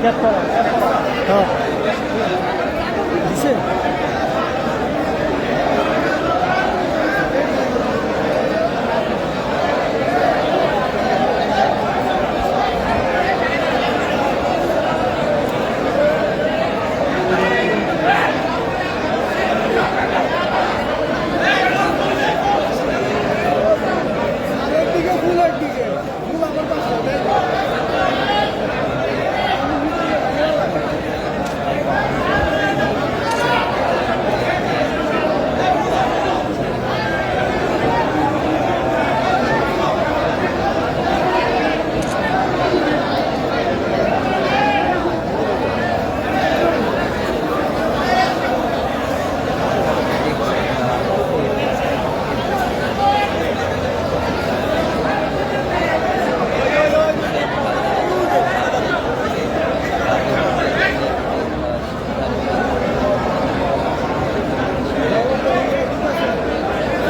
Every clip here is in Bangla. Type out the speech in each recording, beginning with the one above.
হ্যাঁ ক্যাপ করা হ্যাঁ দিছে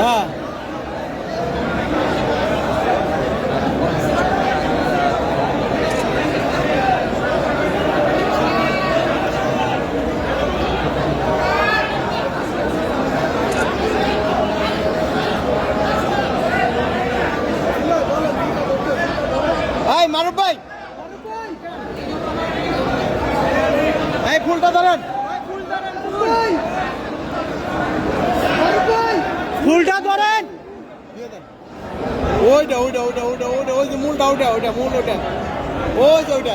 হ্যাঁ এই মারুফ ভাই এই ফুলটা ধরেন ফুলটা ধরেন ওইটা ওইটা ওইটা ওইটা ওইটা ওই যে মূলটা ওইটা ওইটা মূল ওইটা ওই যে ওইটা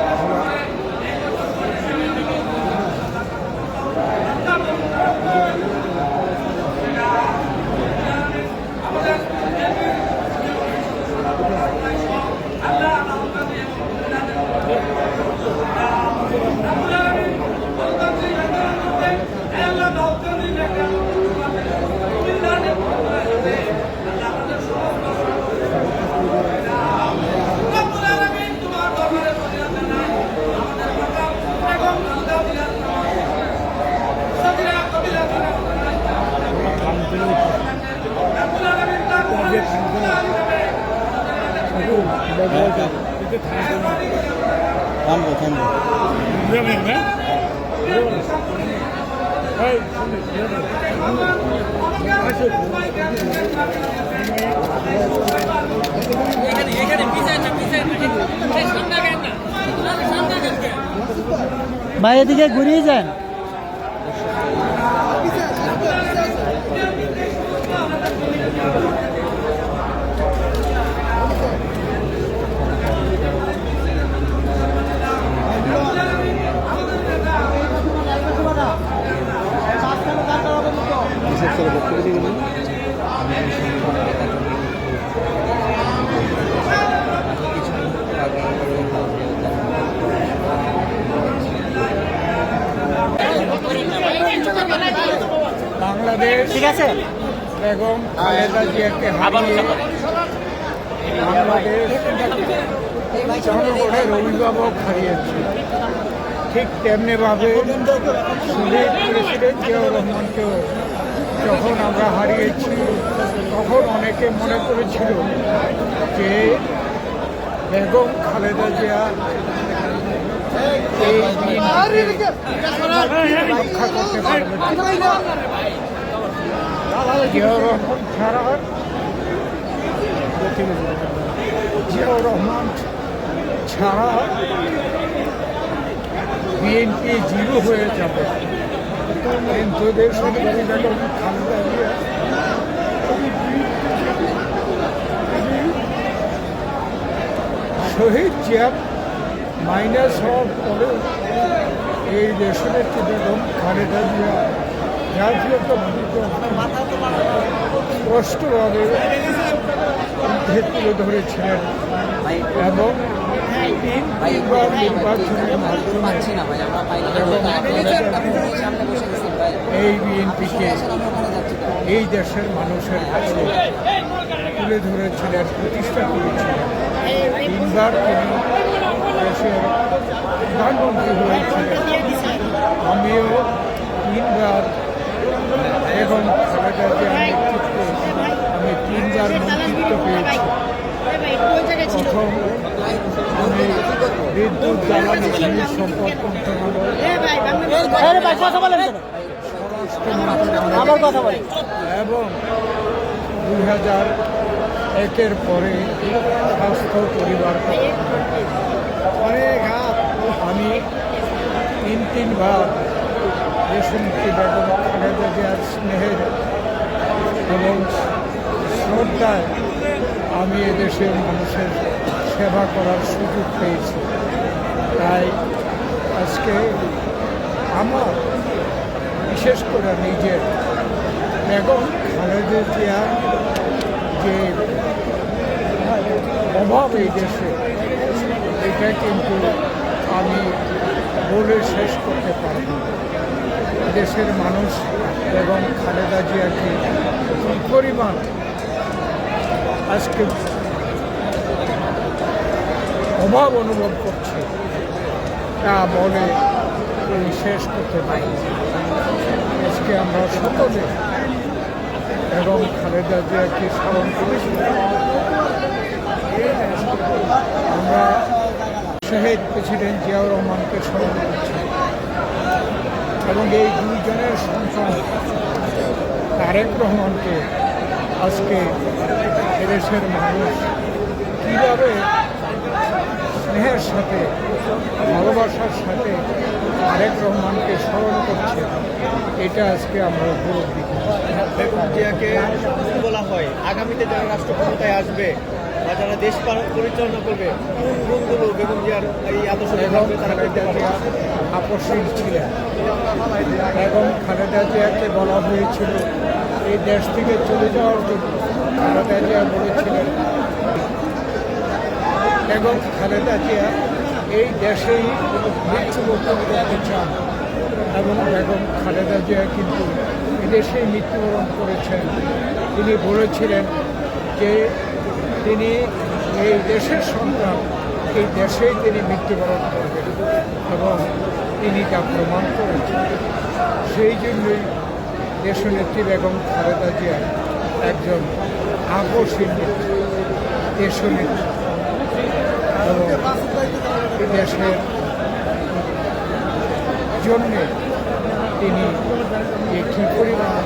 ভাই এদিকে ঘুরিয়ে যান বাংলাদেশ ঠিক আছে বেগম খালেদা জিয়াকে হারিয়ে বাংলাদেশ জনগণের অভিভাবক হারিয়েছে ঠিক তেমনিভাবে শহীদ প্রেসিডেন্ট জিয়াউর রহমানকেও যখন আমরা হারিয়েছি তখন অনেকে মনে করেছিল যে বেগম খালেদা জিয়া এই রক্ষা করতে পারবে। রহমান ছাড়া বিএনপি জিরো হয়ে যাবে কিন্তু শহীদ জিয়া মাইনাস হওয়ার পরেও এই দেশের একটি বেগম খালেদা স্পষ্টভাবে তুলে ধরেছিলেন এবং এই বিএনপিকে। এই দেশের মানুষের কাছে তুলে ধরেছিলেন, প্রতিষ্ঠা করেছিলেন তিনবার তিনি দেশের প্রধানমন্ত্রী হয়েছিলেন আমিও তিনবার এবং খালেদা জিয়ার নেতৃত্বে আমি তিনবার মন্ত্রিত্ব পেয়েছি প্রথম আমি বিদ্যুৎ জ্বালানি খনিজ সম্পদ মন্ত্রণালয় আরে ভাই বলেন এবং দুই হাজার একের পরে স্বাস্থ্য পরিবার। অনেক আমি তিন তিনবার দেশমুক্তি বেগম স্নেহের এবং শ্রদ্ধায় আমি এদেশের মানুষের সেবা করার সুযোগ পেয়েছি। তাই আজকে আমার, বিশেষ করে নিজের বেগম খালেদা জিয়ার যে অভাব এই দেশে, এটা কিন্তু আমি বলে শেষ করতে পারব না। দেশের মানুষ এবং খালেদা জিয়াকে কী পরিমাণ আজকে অভাব অনুভব করছে তা বলে শেষ করতে পারি। আজকে আমরা সকলে এবং খালেদা জিয়াকে স্মরণ করেছি আমরা শহীদ প্রেসিডেন্ট জিয়াউর রহমানকে স্মরণ করছি এবং এই দুইজনের সন্তান তারেক রহমানকে আজকে এদেশের মানুষ কীভাবে স্নেহের সাথে ভালোবাসার সাথে আরেক রহমানকে স্মরণ করছে। এটা আজকে আমরা উপলব্ধি জিয়াকে বলা হয় আগামীতে যারা রাষ্ট্র ক্ষমতায় আসবে বা যারা দেশ পরিচালনা করবে কোন গুণগুলো বেগম জিয়ার এই আদর্শ তারা করতে আপসীন ছিলেন। এবং খালেদা জিয়াকে বলা হয়েছিল এই দেশ থেকে চলে যাওয়ার জন্য। খালেদা জিয়া বলেছিলেন এবং খালেদা জিয়া এই দেশেই মৃত্যুবরণ করতে চান এবং বেগম খালেদা জিয়া কিন্তু এদেশেই মৃত্যুবরণ করেছেন। তিনি বলেছিলেন যে তিনি এই দেশের সন্তান, এই দেশেই তিনি মৃত্যুবরণ করবেন এবং তিনি তা প্রমাণ করেছেন। সেই জন্যই দেশনেত্রী বেগম খালেদা জিয়া একজন আকর্ষণ দেশনেত্রী। দেশের জন্যে তিনি কী পরিমাণ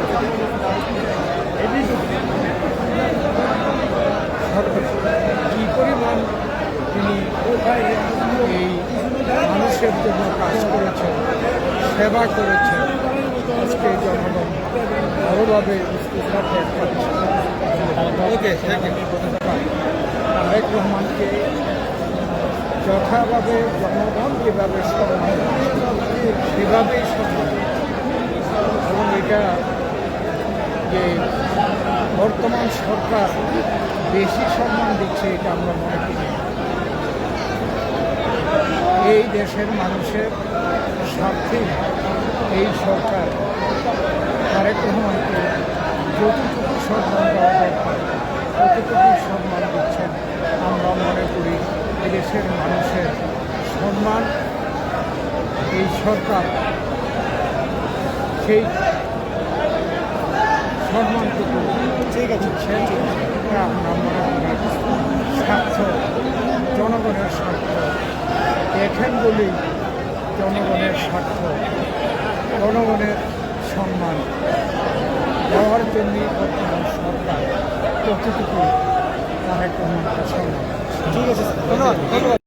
কী পরিমাণ তিনি এই মানুষের জন্য কাজ করেছেন সেবা করেছেন আজকে জনগণ ভালোভাবে তারেক রহমানকে যথাভাবে জনগণ যেভাবে সম্মান সেভাবেই এবং এটা যে বর্তমান সরকার বেশি সম্মান দিচ্ছে, এটা আমরা মনে করি এই দেশের মানুষের স্বার্থে এই সরকার তারেক রহমানকে যতটুকু সম্মান দেওয়া দরকার ততটুকু সম্মান দিচ্ছেন, আমরা মনে করি। এদেশের মানুষের সম্মান এই সরকার সেই সম্মানটুকু ঠিক আছে আমরা মনে করি স্বার্থ জনগণের স্বার্থ। দেখেন বলেই জনগণের স্বার্থ জনগণের সম্মান। দেওয়ার জন্যই বর্তমান সরকার প্রতিটুকু তারেক রহমানকে সম্মান ঠিক আছে ধন্যবাদ ধন্যবাদ।